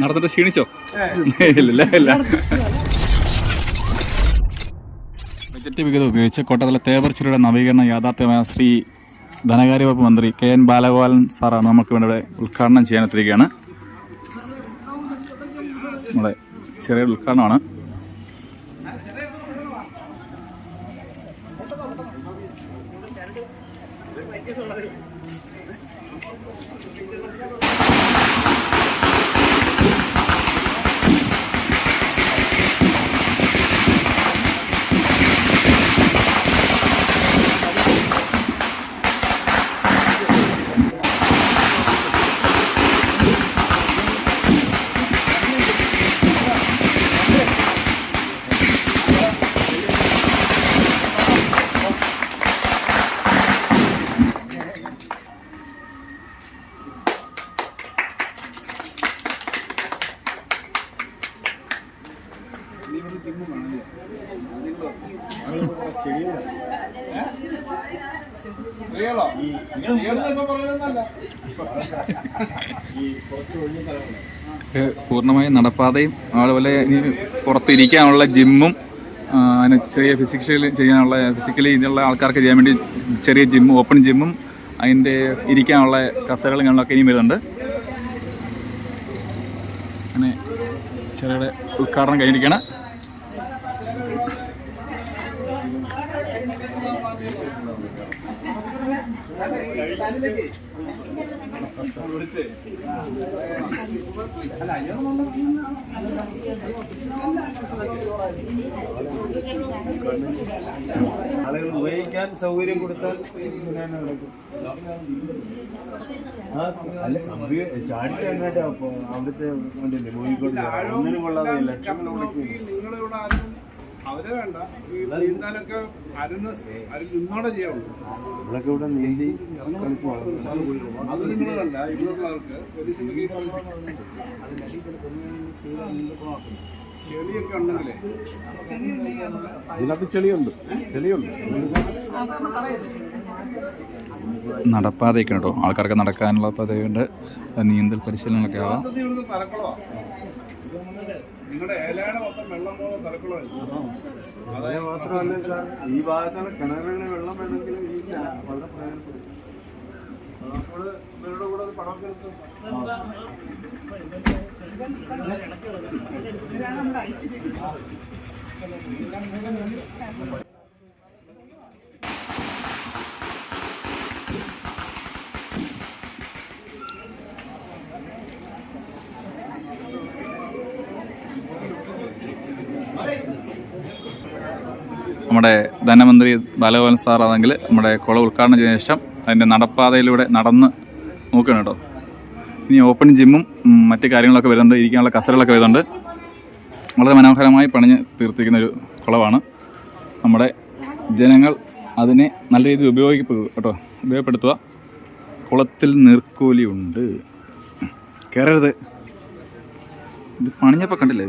നടന്നിട്ട് ക്ഷീണിച്ചോ? ഇല്ല ഇല്ല. ബജറ്റ് വിഹിതം ഉപയോഗിച്ച് കോട്ടത്തല തേവർച്ചിയുടെ നവീകരണ യാഥാർത്ഥ്യമായ ശ്രീ ധനകാര്യ വകുപ്പ് മന്ത്രി കെ എൻ ബാലഗോപാലൻ സാറാണ് നമുക്ക് ഇവിടെ ഉദ്ഘാടനം ചെയ്യാൻ എത്തിയിരിക്കുകയാണ് നമ്മുടെ ചെറിയ ഉദ്ഘാടനമാണ്. ഇത് പൂർണമായും നടപ്പാതയും അതുപോലെ ഇനി പുറത്തിരിക്കാനുള്ള ജിമ്മും അതിന് ചെറിയ ഫിസിക്സിൽ ചെയ്യാനുള്ള ഫിസിക്കലി ഇതിനുള്ള ആൾക്കാർക്ക് ചെയ്യാൻ വേണ്ടി ചെറിയ ജിമ്മും ഓപ്പൺ ജിമ്മും അതിന്റെ ഇരിക്കാനുള്ള കസകളും കാര്യങ്ങളൊക്കെ ഇനിയും വരുന്നുണ്ട്. അങ്ങനെ ചെറിയ ഉദ്ഘാടനം കഴിഞ്ഞിരിക്കുകയാണ്. ആളുകൾ ഉപയോഗിക്കാൻ സൗകര്യം കൊടുത്താൽ ചാടിക്കാനായിട്ട് അവിടുത്തെ മൂവിക്കോട്ട് ഒന്നിനും കൊള്ളാതെ ലക്ഷങ്ങൾ ആരും അവരെ വേണ്ട. ഈ നീന്താനൊക്കെ അരുന്ന് അരു നിന്നോടെ ചെയ്യാവുള്ളൂ. നമ്മളൊക്കെ ഇവിടെ നീന്തി കളിച്ച് വളർന്നു. അത് നിങ്ങളല്ല ഇവിടെയുള്ളവർക്ക് പോലീസിന്റെ ചെളിയൊക്കെ ഉണ്ടെങ്കിലേ. ഇതിനകത്ത് ചെളിയുണ്ട്. ചെളിയുണ്ട്. നടപ്പാതയൊക്കെ കേട്ടോ. ആൾക്കാർക്ക് നടക്കാനുള്ള പദവിയുണ്ട്. നീന്തൽ പരിശീലനങ്ങളൊക്കെ ആവാം. വസതി നിങ്ങളുടെ ഏലയുടെ മൊത്തം വെള്ളം പോലെ തലക്കുളമായിരുന്നു അതേ മാത്രമല്ല സാർ ഈ ഭാഗത്താണ് കിണറുകളിൽ വെള്ളം വേണമെങ്കിലും ഈ വളരെ പ്രയോജനപ്പെടും. നമ്മൾ ഇവരുടെ കൂടെ പണം പടമൊക്കെ നമ്മുടെ ധനമന്ത്രി ബാലഗോപാൽ സാർ ആണെങ്കിൽ നമ്മുടെ കുളം ഉദ്ഘാടനം ചെയ്ത ശേഷം അതിന്റെ നടപ്പാതയിലൂടെ നടന്ന് നോക്കണം കേട്ടോ. ഇനി ഓപ്പൺ ജിമ്മും മറ്റു കാര്യങ്ങളൊക്കെ വരുന്നുണ്ട്. ഇരിക്കാനുള്ള കസരകളൊക്കെ വരുന്നുണ്ട്. വളരെ മനോഹരമായി പണിഞ്ഞ് തീർത്തിരിക്കുന്ന ഒരു കുളമാണ് നമ്മുടെ ജനങ്ങൾ അതിനെ നല്ല രീതിയിൽ ഉപയോഗിക്കുക കേട്ടോ ഉപയോഗപ്പെടുത്തുക. കുളത്തിൽ നീർക്കോലി ഉണ്ട് കയറരുത് ഇത് പണിഞ്ഞപ്പോൾ കണ്ടില്ലേ?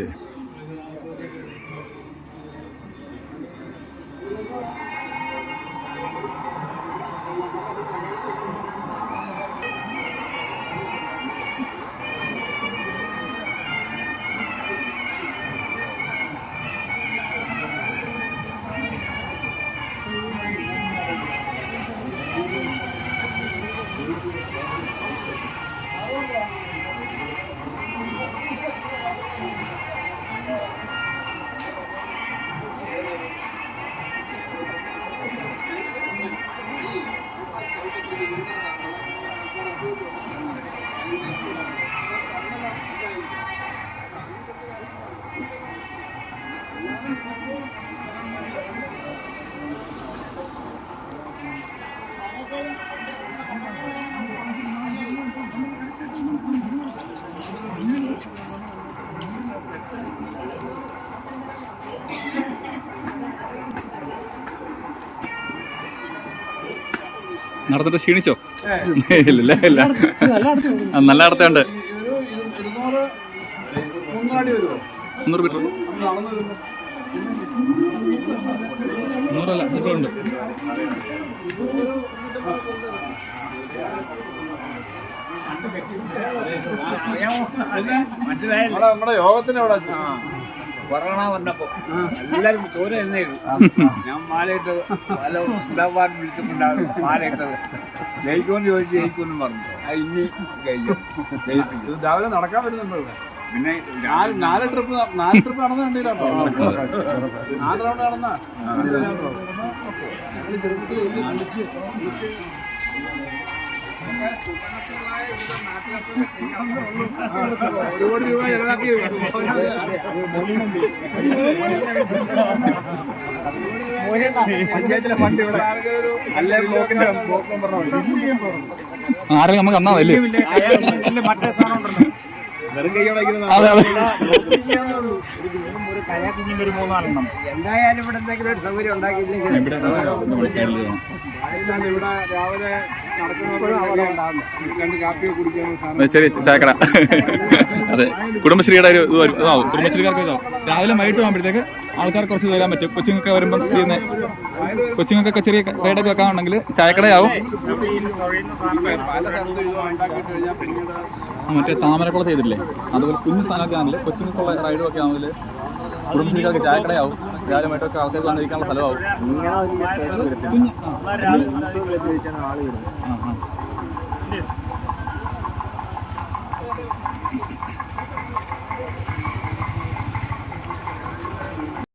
നടന്നിട്ട് ക്ഷീണിച്ചോ? ഇല്ല ഇല്ല. നല്ല അടുത്തുണ്ട് മുന്നൂറ് മീറ്റർ. മുന്നൂറല്ല ഉണ്ട്. നമ്മുടെ യോഗത്തിന് എവിടെ? കൊറോണ വന്നപ്പോ എല്ലാരും ചോര തന്നെയായിരുന്നു ഞാൻ മാലയിട്ടത് പല സുധാപാട് വിളിച്ചിട്ടുണ്ടാകും മാലയിട്ടത്. ജയിക്കുമെന്ന് ചോദിച്ചു ജയിക്കുമെന്ന് പറഞ്ഞു. അത് ഇനി ഇത് രാവിലെ നടക്കാൻ വരുന്നുണ്ടോ പിന്നെ നാല് നാല് ട്രിപ്പ് നാല് ട്രിപ്പ് നടന്ന കണ്ടില്ലോ നാല് റൗണ്ട് നടന്ന ഒരു കോടി രൂപ ചെലവാക്കി പഞ്ചായത്തിലെ ഫണ്ട് ഇവിടെ. അല്ലേ ബ്ലോക്കിന്റെ ബ്ലോക്ക് മെമ്പർ ആരെങ്കിലും നമുക്ക് അന്നാ മറ്റേ സാധനം ഉണ്ടല്ലോ എന്തായാലും ഇവിടെ എന്തെങ്കിലും ഒരു സൗകര്യം ഉണ്ടാക്കിയില്ലെങ്കിൽ ഇവിടെ രാവിലെ ചെറിയ ചായക്കട. അതെ. കുടുംബശ്രീയുടെ ഒരു ഇത് വരും ഇതാവും കുടുംബശ്രീകാർക്ക് ഇതാവും. രാവിലെ വൈകിട്ട് പോകുമ്പോഴത്തേക്ക് ആൾക്കാർ കുറച്ച് വരാൻ പറ്റും. കൊച്ചുങ്ങൾക്ക് വരുമ്പോൾ ചെയ്യുന്ന കൊച്ചുങ്ങൾക്കൊക്കെ ചെറിയ സൈഡൊക്കെ വെക്കാനുണ്ടെങ്കിൽ ചായക്കടയാവും. മറ്റേ താമരക്കുളത്ത് ചെയ്തില്ലേ അതുപോലെ കുഞ്ഞു സ്ഥാനമൊക്കെ ആണെങ്കിൽ കൊച്ചുങ്ങൾക്കുള്ള റൈഡും ഒക്കെ ആണെങ്കിൽ കുടുംബശ്രീക്കാർക്ക് ചായക്കടയാവും. രാവിലെ ആൾക്കാർ ആൾക്കാർക്ക് വന്നിരിക്കാനുള്ള സ്ഥലമാവും. കുഞ്ഞ് ആ ആൾ വരുന്നത്